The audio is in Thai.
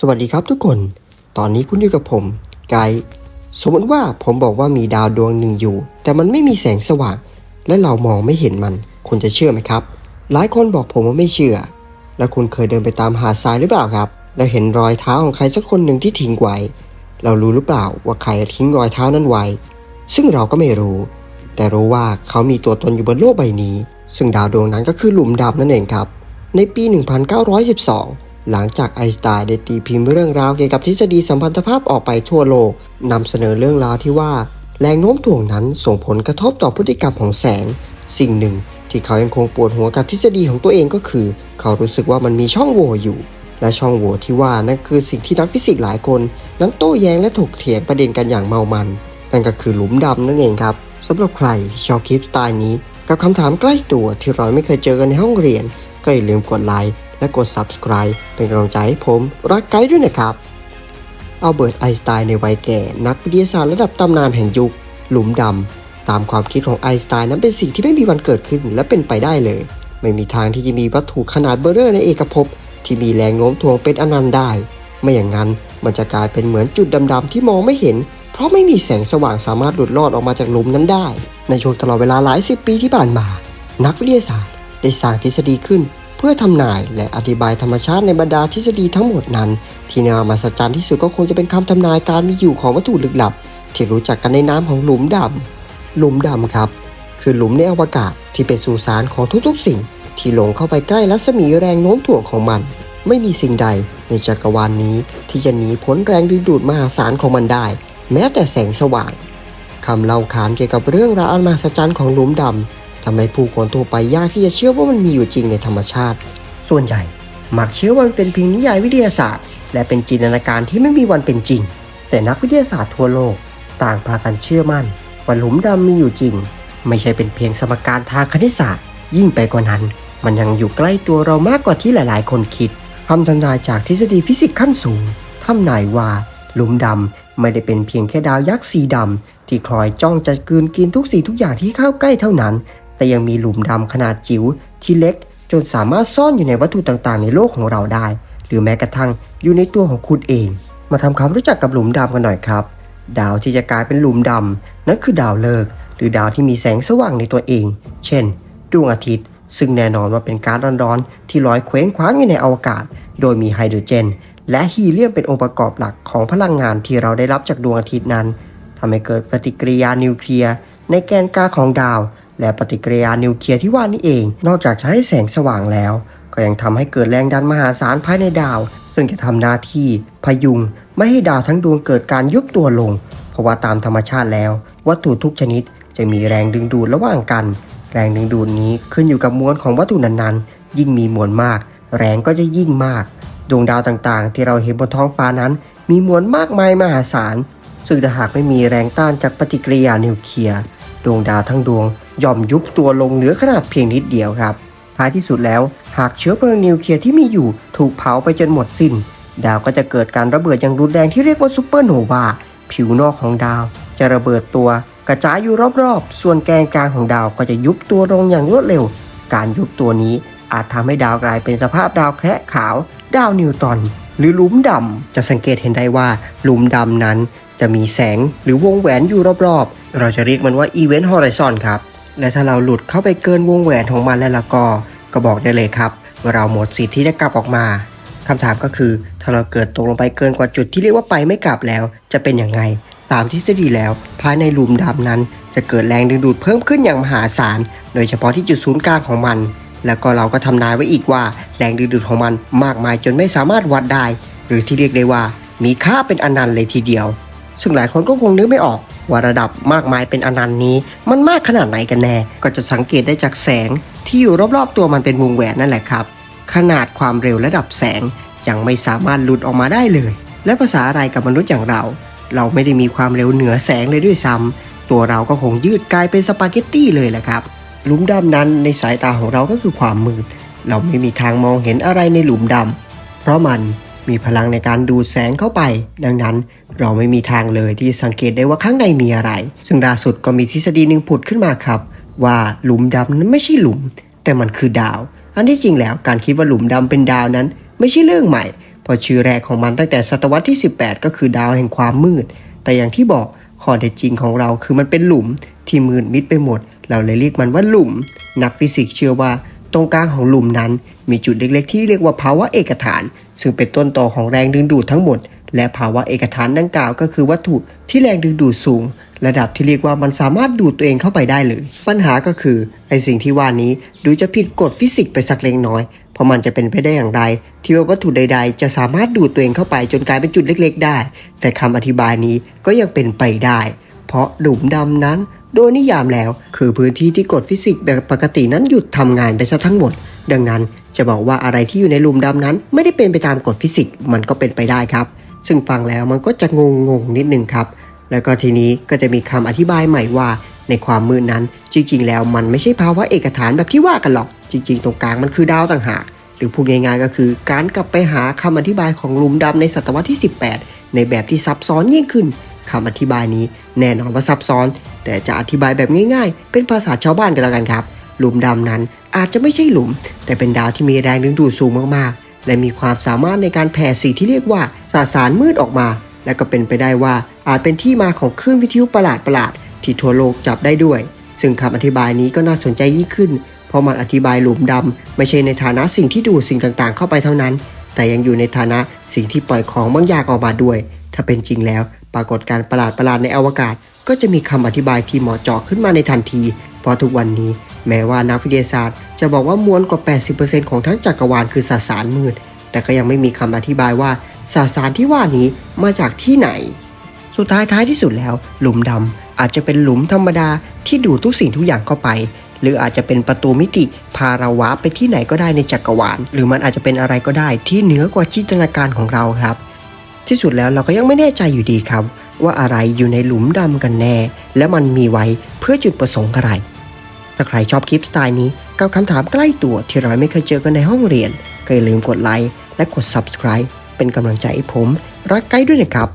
สวัสดีครับทุกคน ตอนนี้คุณอยู่กับผม ไกด์ สมมติว่าผมบอกว่ามีดาวดวงหนึ่งอยู่ แต่มันไม่มีแสงสว่าง และเรามองไม่เห็นมัน คุณจะเชื่อไหมครับ หลายคนบอกผมว่าไม่เชื่อ แล้วคุณเคยเดินไปตามหาทรายหรือเปล่าครับ แล้วเห็นรอยเท้าของใครสักคนหนึ่งที่ทิ้งไว้ เรารู้หรือเปล่าว่าใครทิ้งรอยเท้านั้นไว้ ซึ่งเราก็ไม่รู้ แต่รู้ว่าเขามีตัวตนอยู่บนโลกใบนี้ ซึ่งดาวดวงนั้นก็คือหลุมดำนั่นเองครับ ในปี 1912 หลังจากไอสไตน์ได้ตีพิมพ์เรื่องราวเกี่ยวกับทฤษฎีสัมพันธภาพออกไปทั่วโลกนำเสนอเรื่องราวที่ว่า แรงโน้มถ่วงนั้นส่งผลกระทบต่อพฤติกรรมของแสง สิ่งหนึ่ง ที่เขายังคงปวดหัวกับทฤษฎีของตัวเองก็คือ เขารู้สึกว่ามันมีช่องโหว่อยู่ และช่องโหว่ที่ว่านั่นคือสิ่งที่นักฟิสิกส์หลายคนนั้นโต้แย้งและถกเถียงประเด็นกันอย่างเมามัน นั่นก็คือหลุมดำนั่นเองครับสำหรับใครที่ชอบคลิปสไตล์นี้ กับคำถามใกล้ตัวที่เราไม่เคยเจอกันในห้องเรียน ก็อย่าลืมกดไลค์ และกด Subscribe เป็นกำลังใจให้ผม รักไกด์ด้วยนะครับอัลเบิร์ตไอน์สไตน์ในวัยแก่ นักวิทยาศาสตร์ระดับตำนานแห่งยุค หลุมดำ ตามความคิดของไอน์สไตน์นั้นเป็นสิ่งที่ไม่มีวันเกิดขึ้นและเป็นไปได้เลย ไม่มีทางที่จะมีวัตถุขนาดเบอร์เรอร์ในเอกภพที่มีแรงโน้มถ่วงเป็นอนันต์ได้ ไม่อย่างนั้นมันจะกลายเป็นเหมือนจุดดำๆที่มองไม่เห็น เพราะไม่มีแสงสว่างสามารถหลุดลอดออกมาจากหลุมนั้นได้ ในช่วงตลอดเวลาหลายสิบปีที่ผ่านมา นักวิทยาศาสตร์ได้สร้างทฤษฎีขึ้น พื่อทำนายและอธิบายธรรมชาติในบรรดาทฤษฎีทั้งหมดนั้น ที่น่ามหัศจรรย์ที่สุดก็คงจะเป็นคำทำนายการมีอยู่ของวัตถุลึกลับ ที่รู้จักกันในนามของหลุมดำหลุมดำครับ คือหลุมในอวกาศที่เป็นสุสานของทุกๆ สิ่ง ที่หลงเข้าไปใกล้รัศมีแรงโน้มถ่วงของมัน ไม่มีสิ่งใดในจักรวาลนนี้ที่จะหนีพ้นแรงดึงดูดมหาศาลของมันได้ แม้แต่แสงสว่างคำเล่าขานเกี่ยวกับเรื่องราวอันมหัศจรรย์ของหลุมดำ ทำให้ผู้คนทั่วไปยากที่จะเชื่อว่ามันมีอยู่จริงในธรรมชาติ ส่วนใหญ่มักเชื่อว่ามันเป็นเพียงนิยายวิทยาศาสตร์ และเป็นจินตนาการที่ไม่มีวันเป็นจริง แต่นักวิทยาศาสตร์ทั่วโลก ต่างพากันเชื่อมั่นว่าหลุมดำมีอยู่จริง ไม่ใช่เป็นเพียงสมการทางคณิตศาสตร์ ยิ่งไปกว่านั้น มันยังอยู่ใกล้ตัวเรามากกว่าที่หลาย ๆ คนคิดคำทำนายจากทฤษฎีฟิสิกส์ขั้นสูงทำนายว่าหลุมดำไม่ได้เป็นเพียงแค่ดาวยักษ์สีดำที่คอยจ้องจะกืนกินทุกสิ่งทุกอย่างที่เข้าใกล้เท่านั้น แต่ยังมีหลุมดำขนาดจิ๋วที่เล็ก จนสามารถซ่อนอยู่ในวัตถุต่างๆ ในโลกของเราได้ หรือแม้กระทั่งอยู่ในตัวของคุณเอง มาทำความรู้จักกับหลุมดำกันหน่อยครับ ดาวที่จะกลายเป็นหลุมดำนั่นคือดาวฤกษ์หรือดาวที่มีแสงสว่างในตัวเอง เช่น ดวงอาทิตย์ ซึ่งแน่นอนว่าเป็นก๊าซร้อนๆที่ลอยเคว้งคว้างอยู่ในอวกาศ โดยมีไฮโดรเจน และฮีเลียมเป็นองค์ประกอบหลักของพลังงานที่เราได้รับจากดวงอาทิตย์นั้นทำให้เกิดปฏิกิริยานิวเคลียร์ในแกนกลางของดาว และปฏิกิริยานิวเคลียร์ที่ว่านี้เอง นอกจากจะให้แสงสว่างแล้ว ก็ยังทำให้เกิดแรงดันมหาศาลภายในดาว ซึ่งจะทำหน้าที่พยุง ไม่ให้ดาวทั้งดวงเกิดการยุบตัวลง เพราะว่าตามธรรมชาติแล้ว วัตถุทุกชนิดจะมีแรงดึงดูดระหว่างกัน แรงดึงดูดนี้ขึ้นอยู่กับมวลของวัตถุนั้นๆ ยิ่งมีมวลมาก แรงก็จะยิ่งมาก ดวงดาวต่างๆ ที่เราเห็นบนท้องฟ้านั้น มีมวลมากมายมหาศาลซึ่งถ้าหากไม่มีแรงต้านจากปฏิกิริยานิวเคลียร์ดวงดาวทั้งดวง ย่อมยุบตัวลงเหลือขนาดเพียงนิดเดียวครับ ท้ายที่สุดแล้ว หากเชื้อเพลิงนิวเคลียร์ที่มีอยู่ถูกเผาไปจนหมดสิ้น ดาวก็จะเกิดการระเบิดอย่างรุนแรงที่เรียกว่าซูเปอร์โนวา ผิวนอกของดาว จะระเบิดตัวกระจายอยู่รอบๆ ส่วนแกนกลางของดาวก็จะยุบตัวลงอย่างรวดเร็ว การยุบตัวนี้อาจทำให้ดาวกลายเป็นสภาพดาวแคระขาว ดาวนิวตอนหรือหลุมดำจะสังเกตเห็นได้ว่าหลุมดำนั้นจะมีแสงหรือวงแหวนอยู่รอบๆ เราจะเรียกมันว่าอีเวนต์ฮอริซอนครับ และถ้าเราหลุดเข้าไปเกินวงแหวนของมันแล้วล่ะก็ ก็บอกได้เลยครับว่าเราหมดสิทธิ์ที่จะกลับออกมาคำถามก็คือถ้าเราเกิดตกลงไปเกินกว่าจุดที่เรียกว่าไปไม่กลับแล้ว จะเป็นอย่างไง ตามทฤษฎีแล้ว ภายในหลุมดำนั้น จะเกิดแรงดึงดูดเพิ่มขึ้นอย่างมหาศาล โดยเฉพาะที่จุดศูนย์กลางของมัน แล้วก็เราก็ทำนายไว้อีกว่า แรงดึงดูดของมันมากมายจนไม่สามารถวัดได้ หรือที่เรียกได้ว่า มีค่าเป็นอนันต์เลยทีเดียว ซึ่งหลายคนก็คงนึกไม่ออก ว่าระดับมากมายเป็นอนันต์นี้ มันมากขนาดไหนกันแน่ ก็จะสังเกตได้จากแสงที่อยู่รอบๆตัวมันเป็นวงแหวนนั่นแหละครับ ขนาดความเร็วระดับแสงยังไม่สามารถหลุดออกมาได้เลย และภาษาอะไรกับมนุษย์อย่างเรา เราไม่ได้มีความเร็วเหนือแสงเลยด้วยซ้ำตัวเราก็คงยืดกลายเป็นสปาเกตตี้เลยแหละครับ หลุมดำนั้นในสายตาของเราก็คือความมืด เราไม่มีทางมองเห็นอะไรในหลุมดำเพราะมัน มีพลังในการดูดแสงเข้าไป ดังนั้นเราไม่มีทางเลยที่จะสังเกตได้ว่าข้างในมีอะไร ซึ่งล่าสุดก็มีทฤษฎีหนึ่งผุดขึ้นมาครับ ว่าหลุมดำนั้นไม่ใช่หลุม แต่มันคือดาว อันที่จริงแล้วการคิดว่าหลุมดำเป็นดาวนั้น ไม่ใช่เรื่องใหม่เพเพราะชื่อแรกของมันตั้งแต่ศตวรรษที่ 18 ก็คือดาวแห่งความมืด แต่อย่างที่บอกข้อเท็จจริงของเราคือมันเป็นหลุมที่มืดมิดไปหมด เราเลยเรียกมันว่าหลุม นักฟิสิกส์เชื่อว่า ตรงกลางของหลุมนั้น มีจุดเล็กๆ ที่เรียกว่าภาวะเอกฐาน ซึ่งเป็นต้นต่อของแรงดึงดูดทั้งหมด และภาวะเอกฐานดังกล่าวก็คือวัตถุที่แรงดึงดูดสูง ระดับที่เรียกว่ามันสามารถดูดตัวเองเข้าไปได้เลย ปัญหาก็คือไอสิ่งที่ว่านี้ดูจะผิดกฎฟิสิกส์ไปสักเล็กน้อยเพราะมันจะเป็นไปได้อย่างไร ที่ว่าวัตถุใด ๆ จะสามารถดูดตัวเองเข้าไปจนกลายเป็นจุดเล็ก ๆ ได้ แต่คำอธิบายนี้ก็ยังเป็นไปได้ เพราะหลุมดำนั้น โดยนิยามแล้วคือพื้นที่ที่กฎฟิสิกส์แบบปกตินั้นหยุดทำงานไปซะทั้งหมด ดังนั้นจะบอกว่าอะไรที่อยู่ในหลุมดำนั้น ไม่ได้เป็นไปตามกฎฟิสิกส์มันก็เป็นไปได้ครับ ซึ่งฟังแล้วมันก็จะงงงๆนิดนึงครับ แล้วก็ทีนี้ก็จะมีคำอธิบายใหม่ว่าในความมืดนั้นจริงๆ แล้วมันไม่ใช่ภาวะเอกฐานแบบที่ว่ากันหรอก จริง ๆ ตรงกลางมันคือดาวต่างหาก หรือพูดง่ายๆก็คือการกลับไปหาคำอธิบายของหลุมดำในศตวรรษที่ 18 ในแบบที่ซับซ้อนยิ่งขึ้นคำอธิบายนี้แน่นอนว่าซับซ้อน แต่จะอธิบายแบบง่ายๆ เป็นภาษาชาวบ้านกันแล้วกันครับ หลุมดำนั้นอาจจะไม่ใช่หลุม แต่เป็นดาวที่มีแรงดึงดูดสูงมากๆ และมีความสามารถในการแผ่สีที่เรียกว่าสสารมืดออกมา และก็เป็นไปได้ว่าอาจเป็นที่มาของคลื่นวิทยุประหลาดๆที่ทั่วโลกจับได้ด้วย ซึ่งคำอธิบายนี้ก็น่าสนใจยิ่งขึ้น เพราะมันอธิบายหลุมดำไม่ใช่ในฐานะสิ่งที่ดูดสิ่งต่างๆ เข้าไปเท่านั้น แต่ยังอยู่ในฐานะสิ่งที่ปล่อยของบางอย่างออกมาด้วย ถ้าเป็นจริงแล้ว ปรากฏการประหลาดๆในอวกาศ ก็จะมีคำอธิบายที่เหมาะเจาะขึ้นมาในทันที เพราะทุกวันนี้ แม้ว่านักวิทยาศาสตร์ จะบอกว่ามวลกว่า 80%ของทั้งจักรวาลคือสสารมืด แต่ก็ยังไม่มีคำอธิบายว่าสสารที่ว่านี้มาจากที่ไหน สุดท้ายท้ายที่สุดแล้ว หลุมดำอาจจะเป็นหลุมธรรมดาที่ดูดทุกสิ่งทุกอย่างเข้าไป หรืออาจจะเป็นประตูมิติพาเราวาไปที่ไหนก็ได้ในจักรวาล หรือมันอาจจะเป็นอะไรก็ได้ที่เหนือกว่าจินตนาการของเราครับ ที่สุดแล้วเราก็ยังไม่แน่ใจอยู่ดีครับ ว่าอะไรอยู่ในหลุมดำกันแน่ และมันมีไว้เพื่อจุดประสงค์อะไร ถ้าใครชอบคลิปสไตล์นี้กับคำถามใกล้ตัวที่เราไม่เคยเจอกันในห้องเรียนก็อย่าลืมกดไลค์และกด subscribe เป็นกำลังใจให้ผม รักไกด์ด้วยนะครับ